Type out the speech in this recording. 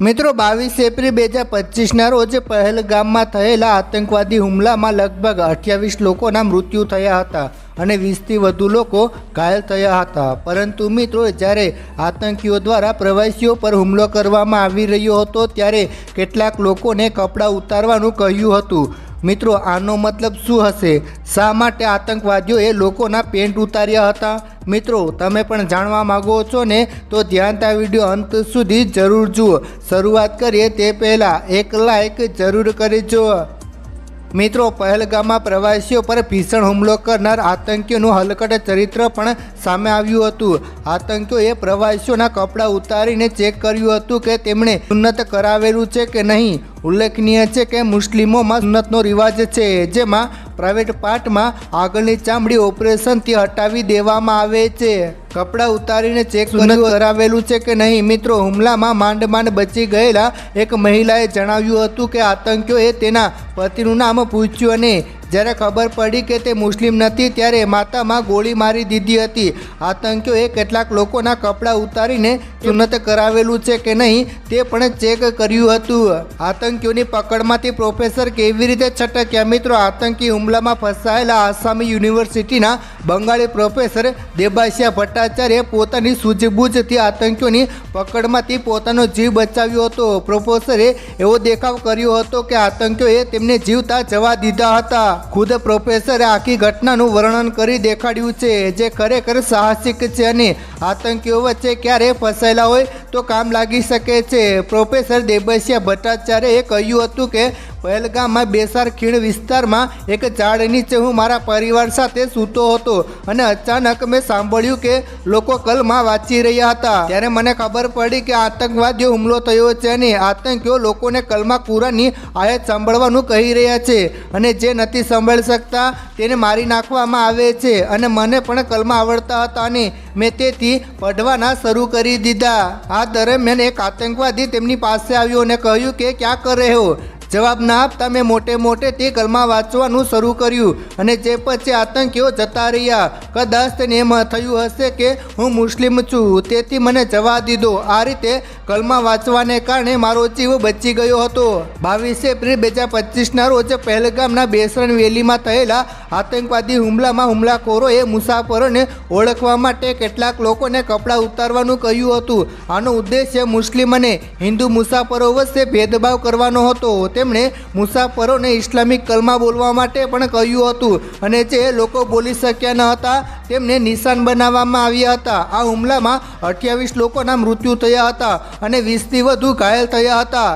મિત્રો, બાવીસ એપ્રિલ બે હજાર પચીસના રોજ પહેલગામમાં થયેલા આતંકવાદી હુમલામાં લગભગ અઠ્યાવીસ લોકોના મૃત્યુ થયા હતા અને વીસથી વધુ લોકો ઘાયલ થયા હતા. પરંતુ મિત્રો, જ્યારે આતંકીઓ દ્વારા પ્રવાસીઓ પર હુમલો કરવામાં આવી રહ્યો હતો, ત્યારે કેટલાક લોકોને કપડાં ઉતારવાનું કહ્યું હતું. મિત્રો, આનો મતલબ શું હશે? શા માટે આતંકવાદીઓએ લોકોના પેન્ટ ઉતાર્યા હતા? મિત્રો, તમે પણ જાણવા માગો છો ને, તો ધ્યાનતા વીડિયો અંત સુધી જરૂર જુઓ. શરૂઆત કરીએ તે પહેલાં એક લાઈક જરૂર જુઓ મિત્રો, પહેલગામમાં પ્રવાસીઓ પર ભીષણ હુમલો કરનાર આતંકીઓનું હલકટ ચરિત્ર પણ સામે આવ્યું હતું. આતંકીઓએ પ્રવાસીઓના કપડાં ઉતારીને ચેક કર્યું હતું કે તેમણે ઉન્નત કરાવેલું છે કે નહીં. ઉલ્લેખનીય છે કે મુસ્લિમોમાં સુન્નતનો રિવાજ છે જેમાં પ્રાઇવેટ પાર્ટમાં આગળની ચામડી ઓપરેશનથી હટાવી દેવામાં આવે છે. કપડાં ઉતારીને ચેક કરાવેલું છે કે નહીં? મિત્રો હુમલામાં માંડ માંડ બચી ગયેલા એક મહિલાએ જણાવ્યું હતું કે આતંકીઓએ તેના પતિનું નામ પૂછ્યું અને જ્યારે ખબર પડી કે તે મુસ્લિમ નથી ત્યારે માતામાં ગોળી મારી દીધી હતી. આતંકીઓએ કેટલાક લોકોના કપડાં ઉતારીને સુન્નત કરાવેલું છે કે નહીં તે પણ ચેક કર્યું હતું. આતંકીઓની પકડમાંથી પ્રોફેસર કેવી રીતે છટક્યા? મિત્રો આતંકી હુમલામાં ફસાયેલા આસામી યુનિવર્સિટીના બંગાળી પ્રોફેસર દેબાશિયા ભટ્ટાચાર્યે પોતાની સૂઝબૂઝથી આતંકીઓની પકડમાંથી પોતાનો જીવ બચાવ્યો હતો. પ્રોફેસરે એવો દેખાવ કર્યો હતો કે આતંકીઓએ તેમને જીવતા જવા દીધા હતા. ખુદ પ્રોફેસરે આખી ઘટનાનું વર્ણન કરી દેખાડ્યું છે જે ખરેખર સાહસિક છે અને આતંકીઓ વચ્ચે ક્યારે ફસાયેલા હોય તો કામ લાગી શકે છે. પ્રોફેસર દેબસિયા ભટ્ટાચાર્યએ કહ્યું હતું કે પહેલગામમાં બેસાર ખીણ વિસ્તારમાં એક ઝાડ નીચે હું મારા પરિવાર સાથે સૂતો હતો અને અચાનક મેં સાંભળ્યું કે લોકો કલમાં વાંચી રહ્યા હતા. ત્યારે મને ખબર પડી કે આતંકવાદીઓ હુમલો થયો છે અને આતંકીઓ લોકોને કલમા કુરાનની આયત સાંભળવાનું કહી રહ્યા છે અને જે નથી સાંભળી શકતા તેને મારી નાખવામાં આવે છે અને મને પણ કલમા આવડતા હતા અને મેં તેથી પઢવાના શરૂ કરી દીધા. આ દરમિયાન એક આતંકવાદી તેમની પાસે આવ્યો અને કહ્યું કે, ક્યાં કરે હો? જવાબ ના આપતા મેં મોટે મોટે તે કલમા વાંચવાનું શરૂ કર્યું અને જે પછી આતંકીઓ જતા રહ્યા. કદાચ તેને એમ થયું હશે કે હું મુસ્લિમ છું, તેથી મને જવા દીધો. આ રીતે કલમા વાંચવાને કારણે મારો જીવ બચી ગયો હતો. બાવીસ એપ્રિલ બે હજાર પચીસના રોજ પહેલગામના બેસરણ વેલીમાં થયેલા આતંકવાદી હુમલામાં હુમલાખોરોએ મુસાફરોને ઓળખવા માટે કેટલાક લોકોને કપડાં ઉતારવાનું કહ્યું હતું. આનો ઉદ્દેશ્ય મુસ્લિમ અને હિન્દુ મુસાફરો વચ્ચે ભેદભાવ કરવાનો હતો. તેમણે મુસાફરોને ઇસ્લામિક કલમા બોલવા માટે પણ કહ્યું હતું. અને જે લોકો બોલી શક્યા ન હતા, તેમને નિશાન બનાવવામાં આવ્યા હતા. આ હુમલામાં અઠ્યાવીસ લોકોના મૃત્યુ થયા હતા અને વીસથી વધુ ઘાયલ થયા હતા.